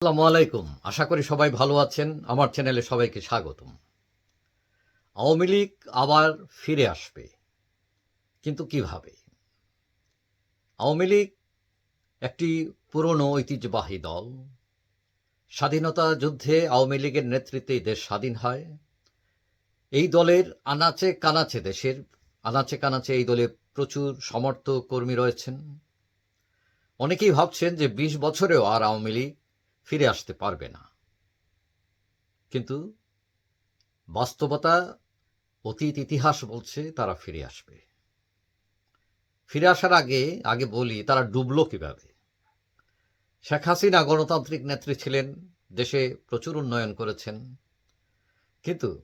আসসালামু আলাইকুম। আশা করি সবাই ভালো আছেন। আমার চ্যানেলে সবাইকে স্বাগতম। আওয়ামী লীগ আবার ফিরে আসবে। কিন্তু কীভাবে? আওয়ামী লীগ একটি পুরনো ঐতিহ্যবাহী দল। স্বাধীনতা যুদ্ধে আওয়ামী লীগের নেতৃত্বেই দেশ স্বাধীন হয়। এই দলের আনাচে কানাচে দেশের, আনাচে কানাচে এই দলে প্রচুর সমর্থক কর্মী রয়েছেন। অনেকেই ভাবছেন যে বিশ বছরেও আর আওয়ামী লীগ ফিরে আসতে পারবে না। কিন্তু বাস্তবতা, অতীত, ইতিহাস বলছে তারা ফিরে আসবে। ফিরে আসার আগে আগে বলি, তারা ডুবলো কীভাবে? শেখ হাসিনা গণতান্ত্রিক নেত্রী ছিলেন, দেশে প্রচুর উন্নয়ন করেছেন। কিন্তু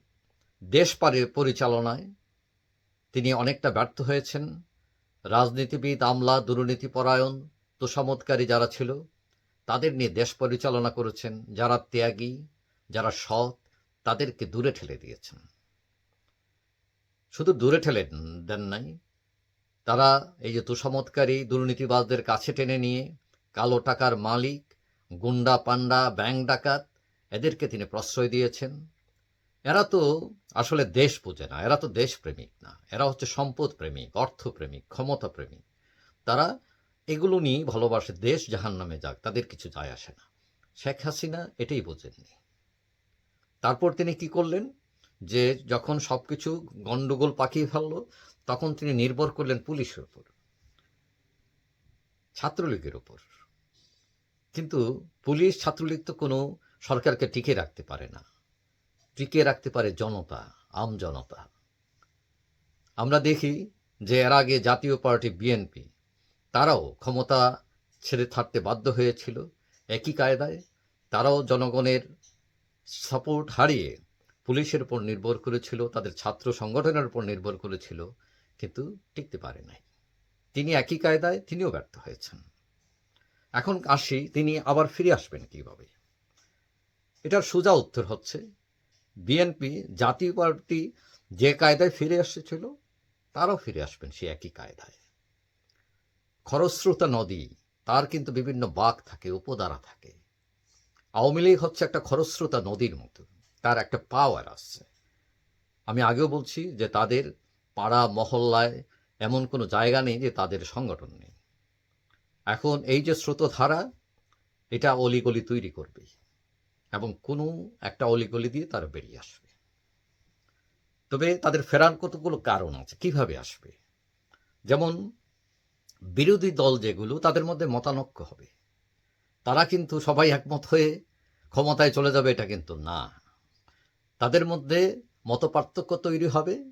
দেশ পারে, পরিচালনায় তিনি অনেকটা ব্যর্থ হয়েছেন। রাজনীতিবিদ, আমলা, দুর্নীতিপরায়ণ, তোষামতকারী যারা ছিল তাদের নিয়ে দেশ পরিচালনা করেছেন, যারা ত্যাগী, যারা সৎ, তাদেরকে দূরে ঠেলে দিয়েছেন। শুধু দূরে ঠেলে দেন নাই, তারা এই যে তুষামতকারী দুর্নীতিবাজদের কাছে টেনে নিয়ে কালো টাকার মালিক, গুন্ডা পান্ডা ব্যাংক ডাকাত, এদেরকে তিনি প্রশ্রয় দিয়েছেন। এরা তো আসলে দেশ বোঝে না, এরা তো দেশপ্রেমিক না, এরা হচ্ছে সম্পদ প্রেমিক অর্থপ্রেমিক ক্ষমতা প্রেমিক। তারা এগুলো নিয়ে ভালোবাসে দেশ জাহান নামে যাক, তাদের কিছু যায় আসে না। শেখ হাসিনা এটাই বোঝেননি। তারপর তিনি কি করলেন? যে যখন সব কিছু গণ্ডগোল পাকিয়ে ফেলল, তখন তিনি নির্ভর করলেন পুলিশের উপর, ছাত্রলীগের উপর। কিন্তু পুলিশ, ছাত্রলীগ তো কোনো সরকারকে টিকে রাখতে পারে না। টিকে রাখতে পারে জনতা, আম জনতা। আমরা দেখি যে এর আগে জাতীয় পার্টি, বিএনপি তারাও ক্ষমতা ছেড়ে থাকতে বাধ্য হয়েছিল। একই কায়দায় তারাও জনগণের সাপোর্ট হারিয়ে পুলিশের উপর নির্ভর করেছিল, তাদের ছাত্র সংগঠনের উপর নির্ভর করেছিল, কিন্তু টিকতে পারে নাই। তিনি একই কায়দায় তিনিও ব্যর্থ হয়েছেন। এখন আসি, তিনি আবার ফিরে আসবেন কীভাবে? এটার সোজা উত্তর হচ্ছে, বিএনপি, জাতীয় পার্টি যে কায়দায় ফিরে এসেছিল, তারাও ফিরে আসবেন সে একই কায়দায়। খরস্রোতা নদী, তার কিন্তু বিভিন্ন বাঁক থাকে উপদ্বারা থাকে। আওয়ামী লীগ হচ্ছে একটা খরস্রোতা নদীর মতো, তার একটা পাওয়ার আসছে আমি আগেও বলছি যে তাদের পাড়া মহল্লায় এমন কোনো জায়গা নেই যে তাদের সংগঠন নেই। এখন এই যে স্রোতধারা, এটা অলিগলি তৈরি করবে এবং কোনো একটা অলিগলি দিয়ে তারা বেরিয়ে আসবে। তবে তাদের ফেরার কতগুলো কারণ আছে, কীভাবে আসবে? যেমন বিরোধী দল যেগুলো, তাদের মধ্যে মতানক্য হবে। তারা কিন্তু সবাই একমত হয়ে ক্ষমতায় চলে যাবে, এটা কিন্তু না। তাদের মধ্যে মতপার্থক্য তৈরি হবে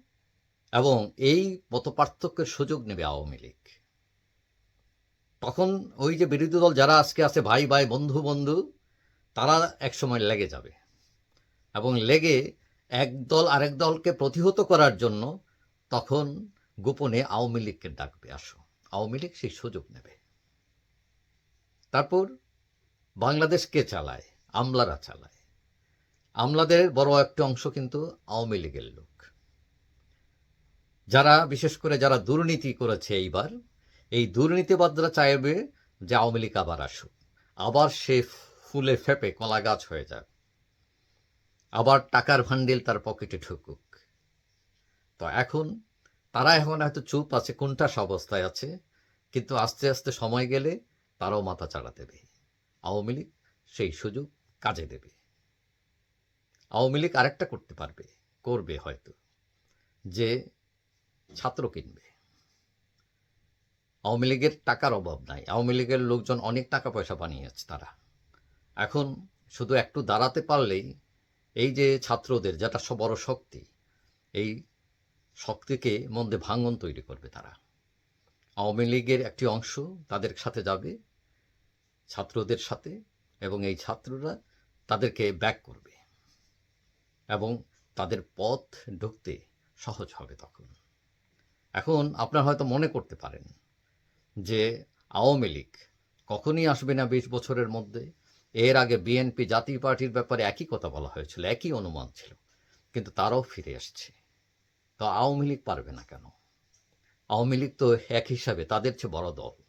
এবং এই মতপার্থক্যের সুযোগ নেবে আওয়ামী লীগ। তখন ওই যে বিরোধী দল যারা আজকে আছে, ভাই ভাই, বন্ধু বন্ধু, তারা একসময় লেগে যাবে। এবং লেগে এক দল আরেক দলকে প্রতিহত করার জন্য তখন গোপনে আওয়ামী লীগকে ডাকবে, আসো। আওয়ামী লীগ সেই সুযোগ নেবে। তারপর বাংলাদেশ কে চালায়? আমলারা চালায়। আমলাদের বড় একটা অংশ কিন্তু আওয়ামী লীগের লোক। যারা, বিশেষ করে যারা দুর্নীতি করেছে এইবার, এই দুর্নীতিবাদরা চাইবে যে আওয়ামী লীগ আবার আসুক। আবার সে ফুলে ফেপে কলা গাছ হয়ে যাক। আবার টাকার ভান্ডিল তার পকেটে ঢুকুক। তো এখন তারা এখন হয়তো চুপ আছে কোনটাস অবস্থায় আছে, কিন্তু আস্তে আস্তে সময় গেলে তারাও মাথা চাড়া দেবে। আওয়ামী লীগ সেই সুযোগ কাজে দেবে। আওয়ামী লীগ আরেকটা করতে পারবে, করবে হয়তো, যে ছাত্র কিনবে। আওয়ামী লীগের টাকার অভাব নাই। আওয়ামী লীগের লোকজন অনেক টাকা পয়সা বানিয়েছে তারা। এখন শুধু একটু দাঁড়াতে পারলেই এই যে ছাত্রদের যেটা সব বড় শক্তি, এই শক্তিকে মধ্যে ভাঙন তৈরি করবে তারা। আওয়ামী লীগের একটি অংশ তাদের সাথে যাবে, ছাত্রদের সাথে, এবং এই ছাত্ররা তাদেরকে ব্যাক করবে, এবং তাদের পথ ঢুকতে সহজ হবে তখন। এখন আপনার হয়তো মনে করতে পারেন যে আওয়ামী লীগ কখনই আসবে না বিশ বছরের মধ্যে। এর আগে বিএনপি জাতীয় পার্টির ব্যাপারে একই কথা বলা হয়েছিল, একই অনুমান ছিল, কিন্তু তারাও ফিরে আসছে। তো আওয়ামী লীগ পারবে না কেন? আওয়ামী লীগ তো এক হিসাবে তাদের চেয়ে বড় দল।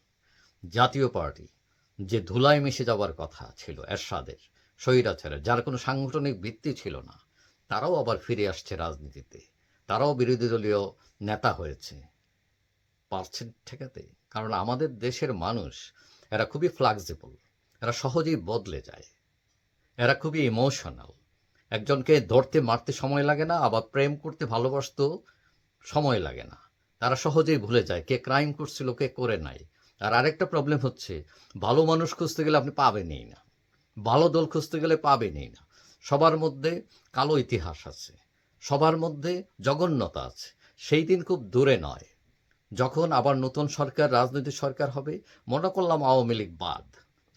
জাতীয় পার্টি, যে ধুলায় মিশে যাওয়ার কথা ছিল এরশাদের, স্বৈরাচারের, যার কোনো সাংগঠনিক ভিত্তি ছিল না, তারাও আবার ফিরে আসছে রাজনীতিতে। তারাও বিরোধী দলীয় নেতা হয়েছে। পারছেন ঠেকাতে? কারণ আমাদের দেশের মানুষ, এরা খুবই ফ্লাক্সিবল এরা সহজেই বদলে যায়। এরা খুবই ইমোশনাল একজনকে ধরতে, মারতে সময় লাগে না, আবার প্রেম করতে ভালোবাসতেও সময় লাগে না। তারা সহজেই ভুলে যায়, কে ক্রাইম করছিল, কে করে নাই। আর আরেকটা প্রবলেম হচ্ছে, ভালো মানুষ খুঁজতে গেলে আপনি পাবেনই না। ভালো দল খুঁজতে গেলে পাবেনই না। সবার মধ্যে কালো ইতিহাস আছে, সবার মধ্যে জঘন্যতা আছে। সেই দিন খুব দূরে নয়, যখন আবার নতুন সরকার, রাজনৈতিক সরকার হবে, মনে করলাম আওয়ামী লীগ বাদ।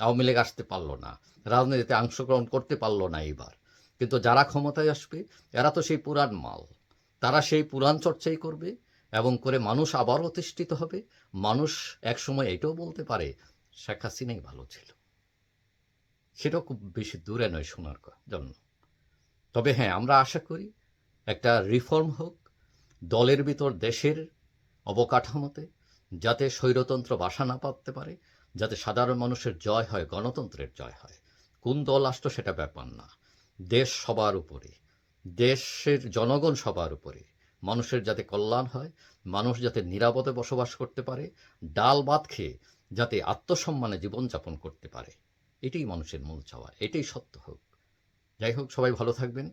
আওয়ামী লীগ আসতে পারল না, রাজনীতিতে অংশগ্রহণ করতে পারল না এইবার। কিন্তু যারা ক্ষমতায় আসবে, এরা তো সেই পুরাণ মাল। তারা সেই পুরাণ চর্চাই করবে এবং করে মানুষ আবার অতিষ্ঠিত হবে। মানুষ একসময় এটাও বলতে পারে, শেখ হাসিনাই ভালো ছিল। সেটাও খুব বেশি দূরে নয় শোনার জন্য। তবে হ্যাঁ আমরা আশা করি একটা রিফর্ম হোক, দলের ভিতর দেশের অবকাঠামোতে যাতে স্বৈরতন্ত্র বাসা না পাততে পারে, যাতে সাধারণ মানুষের জয় হয়, গণতন্ত্রের জয় হয়। কোন দল আসতো সেটা ব্যাপার না। দেশ সবার উপরে, দেশের জনগণ সবার উপরে। মানুষের যাতে কল্যাণ হয়, মানুষ যাতে নিরাপদে বসবাস করতে পারে, ডাল ভাত খেয়ে যাতে আত্মসম্মানে জীবনযাপন করতে পারে। এটাই মানুষের মূল চাওয়া, এটাই সত্য হোক। যাই হোক, সবাই ভালো থাকবেন।